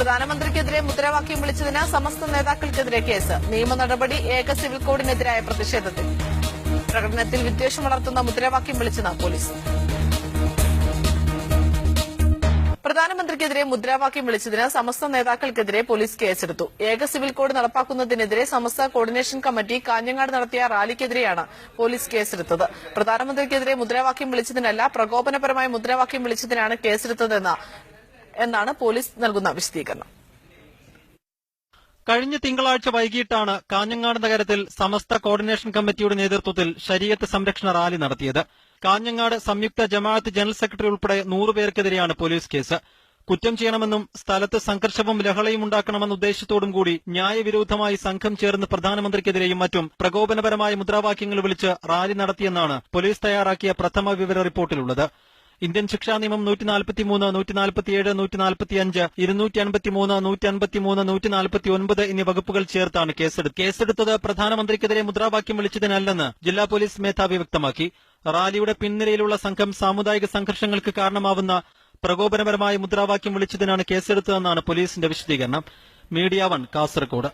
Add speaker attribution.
Speaker 1: പ്രധാനമന്ത്രിക്കെതിരെ മുദ്രാവാക്യം വിളിച്ചതിന് സമസ്ത നേതാക്കൾക്കെതിരെ കേസ്. നിയമ നടപടി ഏക സിവിൽ കോഡിനെതിരായ പ്രതിഷേധത്തിൽ. പ്രകടനത്തിൽ വിദ്വേഷം വളർത്തുന്ന മുദ്രാവാക്യം വിളിച്ചെന്ന് പോലീസ്. പ്രധാനമന്ത്രിക്കെതിരെ മുദ്രാവാക്യം വിളിച്ചതിന് സമസ്ത നേതാക്കൾക്കെതിരെ പോലീസ് കേസെടുത്തു. ഏക സിവിൽ കോഡ് നടപ്പാക്കുന്നതിനെതിരെ സമസ്ത കോർഡിനേഷൻ കമ്മിറ്റി കാഞ്ഞങ്ങാട് നടത്തിയ റാലിക്കെതിരെയാണ് പോലീസ് കേസെടുത്തത്. പ്രധാനമന്ത്രിക്കെതിരെ മുദ്രാവാക്യം വിളിച്ചതിനല്ല പ്രകോപനപരമായ മുദ്രാവാക്യം വിളിച്ചതിനാണ് കേസെടുത്തതെന്ന് എന്നാണ് പോലീസ് നൽകുന്ന വിശദീകരണം.
Speaker 2: കഴിഞ്ഞ തിങ്കളാഴ്ച വൈകിട്ടാണ് കാഞ്ഞങ്ങാട് നഗരത്തിൽ സമസ്ത കോർഡിനേഷൻ കമ്മിറ്റിയുടെ നേതൃത്വത്തിൽ ശരീരത്ത് സംരക്ഷണ റാലി നടത്തിയത്. കാഞ്ഞങ്ങാട് സംയുക്ത ജമാഅത്ത് ജനറൽ സെക്രട്ടറി ഉൾപ്പെടെ നൂറുപേർക്കെതിരെയാണ് പോലീസ് കേസ്. കുറ്റം ചെയ്യണമെന്നും സ്ഥലത്ത് സംഘർഷവും ലഹളയും ഉണ്ടാക്കണമെന്ന ഉദ്ദേശത്തോടും കൂടി ന്യായവിരുദ്ധമായി സംഘം ചേർന്ന് പ്രധാനമന്ത്രിക്കെതിരെയും മറ്റും പ്രകോപനപരമായ മുദ്രാവാക്യങ്ങൾ വിളിച്ച് റാലി നടത്തിയെന്നാണ് പോലീസ് തയ്യാറാക്കിയ പ്രഥമ വിവര റിപ്പോർട്ടിലുള്ളത്. ഇന്ത്യൻ ശിക്ഷാ നിയമം നൂറ്റി നാൽപ്പത്തി മൂന്ന് നൂറ്റി നാൽപ്പത്തിയേഴ് നൂറ്റി നാൽപ്പത്തി അഞ്ച് ഇരുന്നൂറ്റി അൻപത്തി മൂന്ന് നൂറ്റി അൻപത്തി മൂന്ന് നൂറ്റി നാൽപ്പത്തി ഒൻപത് എന്നീ വകുപ്പുകൾ ചേർത്താണ് കേസെടുത്തത് കേസെടുത്തത് പ്രധാനമന്ത്രിക്കെതിരെ മുദ്രാവാക്യം വിളിച്ചതിനല്ലെന്ന് ജില്ലാ പോലീസ് മേധാവി വ്യക്തമാക്കി. റാലിയുടെ പിൻനിരയിലുള്ള സംഘം സാമുദായിക സംഘർഷങ്ങൾക്ക് കാരണമാവുന്ന പ്രകോപനപരമായ മുദ്രാവാക്യം വിളിച്ചതിനാണ് കേസെടുത്തതെന്നാണ് പോലീസിന്റെ വിശദീകരണം. Media one Kasaragod